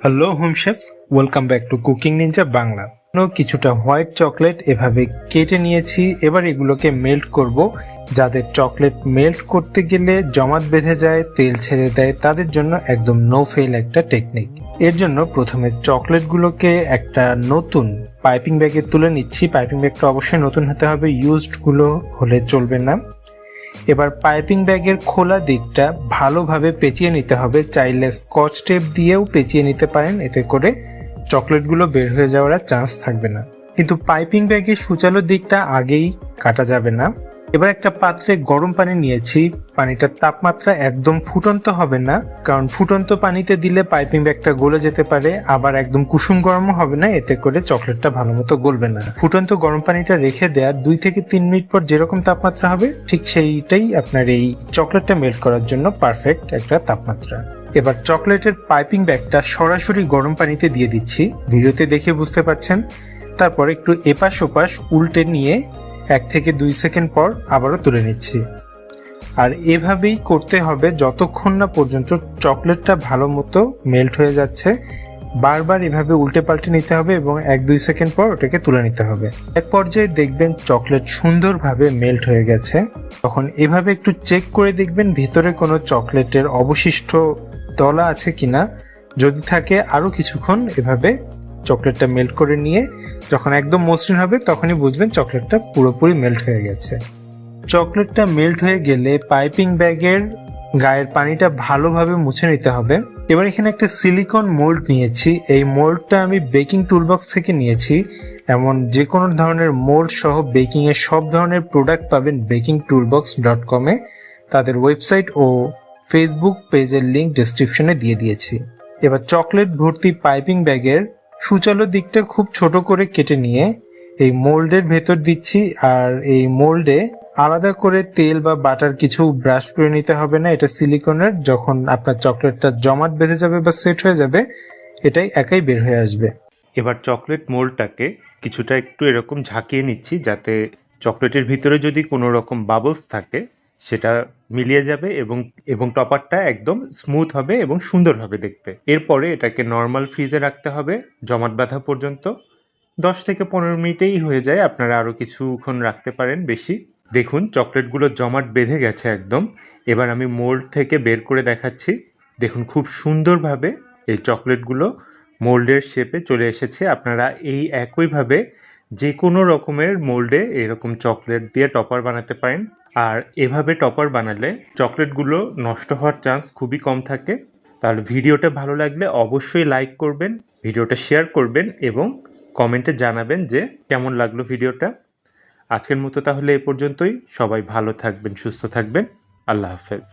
Hello home chefs welcome back to cooking ninja Bangla কিছুটা white chocolate এভাবে কেটে নিয়েছি। এবার এগুলোকে মেল্ট করব। যাদের চকলেট মেল্ট করতে গেলে জমাট বেঁধে যায়, তেল ছেড়ে দেয়, তাদের জন্য একদম নো ফেল একটা টেকনিক এর জন্য প্রথমে চকলেটগুলোকে একটা নতুন পাইপিং ব্যাগে তুলে নিচ্ছি। পাইপিং ব্যাগটা অবশ্যই নতুন হতে হবে। ইউজডগুলো হলে চলবে না। এবার পাইপিং ব্যাগের খোলা দিকটা ভালোভাবে পেঁচিয়ে নিতে হবে। চাইলে স্কচ টেপ দিয়েও পেঁচিয়ে নিতে পারেন, এতে করে চকলেটগুলো বের হয়ে যাওয়ার চান্স থাকবে না। কিন্তু পাইপিং ব্যাগের সুচালো দিকটা আগেই কাটা যাবে না। এবার একটা পাত্রে গরম পানি নিয়েছি। পানিটার তাপমাত্রা একদম ফুটন্ত হবে না, কারণ ফুটন্ত পানিতে দিলে পাইপিং ব্যাগটা গলে যেতে পারে, আবার একদম কুসুম গরমও হবে না, এতে করে চকলেটটা ভালো মতো গলবে না। ফুটন্ত গরম পানিটা রেখে দেওয়ার দুই থেকে তিন মিনিট পর যেরকম তাপমাত্রা হবে, ঠিক সেইটাই আপনার এই চকলেটটা মেল্ট করার জন্য পারফেক্ট একটা তাপমাত্রা। এবার চকলেটের পাইপিং ব্যাগটা সরাসরি গরম পানিতে দিয়ে দিচ্ছি। ভিডিওতে দেখে বুঝতে পারছেন। তারপর একটু এপাশ ওপাশ উল্টে নিয়ে এক থেকে দুই সেকেন্ড পর আবারও তুলে নিচ্ছি। আর এভাবেই করতে হবে যতক্ষণ না পর্যন্ত চকলেটটা ভালো মতো মেল্ট হয়ে যাচ্ছে। বারবার এভাবে উল্টে পাল্টে নিতে হবে এবং এক দুই সেকেন্ড পর ওটাকে তুলে নিতে হবে। এক পর্যায়ে দেখবেন চকলেট সুন্দরভাবে মেল্ট হয়ে গেছে। তখন এভাবে একটু চেক করে দেখবেন ভেতরে কোনো চকলেটের অবশিষ্ট দলা আছে কিনা। যদি থাকে আরও কিছুক্ষণ এভাবে চকলেটটা মেল্ট করে নিয়ে যখন একদম মসৃণ হবে তখনই বুঝবেন চকলেটটা পুরোপুরি মেল্ট হয়ে গেছে। চকলেটটা মেল্ট হয়ে গেলে পাইপিং ব্যাগের গায়ের পানিটা ভালোভাবে মুছে নিতে হবে। এবার এখানে একটা সিলিকন মোল্ড নিয়েছি। এই মোল্ডটা আমি বেকিং টুলবক্স থেকে নিয়েছি। এমন যে কোনো ধরনের মোল্ড সহ বেকিং এর সব ধরনের প্রোডাক্ট পাবেন বেকিং টুলবক্স ডট কমে তাদের ওয়েবসাইট ও ফেসবুক পেজের লিংক ডেসক্রিপশনে দিয়ে দিয়েছি। এবার চকলেট ভর্তি পাইপিং ব্যাগের সুচালো দিকটা খুব ছোট করে কেটে নিয়ে এই মোল্ডের ভেতর দিচ্ছি, আর এই মোল্ডে আলাদা করে তেল বা বাটার কিছু ব্রাশ করে নিতে হবে না। এটা সিলিকনের, যখন আপনার চকলেটটা জমাট বেঁধে যাবে বা সেট হয়ে যাবে, এটাই একাই বের হয়ে আসবে। এবার চকলেট মোল্ডটাকে কিছুটা একটু এরকম ঝাঁকিয়ে নিচ্ছি, যাতে চকলেটের ভিতরে যদি কোনো রকম বাবলস থাকে সেটা মিলিয়ে যাবে এবং এবং টপারটা একদম স্মুথ হবে এবং সুন্দর হবে দেখতে। এরপরে এটাকে নর্মাল ফ্রিজে রাখতে হবে, জমাট বাঁধা পর্যন্ত। দশ থেকে পনেরো মিনিটেই হয়ে যায়, আপনারা আরও কিছুক্ষণ রাখতে পারেন বেশি। দেখুন, চকলেটগুলো জমাট বেঁধে গেছে একদম। এবার আমি মোল্ড থেকে বের করে দেখাচ্ছি। দেখুন, খুব সুন্দরভাবে এই চকলেটগুলো মোল্ডের শেপে চলে এসেছে। আপনারা এই একইভাবে যে কোনো রকমের মোল্ডে এরকম চকলেট দিয়ে টপার বানাতে পারেন। আর এভাবে টপার বানালে চকলেটগুলো নষ্ট হওয়ার চান্স খুবই কম থাকে। তাহলে ভিডিওটা ভালো লাগলে অবশ্যই লাইক করবেন, ভিডিওটা শেয়ার করবেন এবং কমেন্টে জানাবেন যে কেমন লাগল ভিডিওটা। আজকের মতো তাহলে এ পর্যন্তই। সবাই ভালো থাকবেন, সুস্থ থাকবেন। আল্লাহ হাফেজ।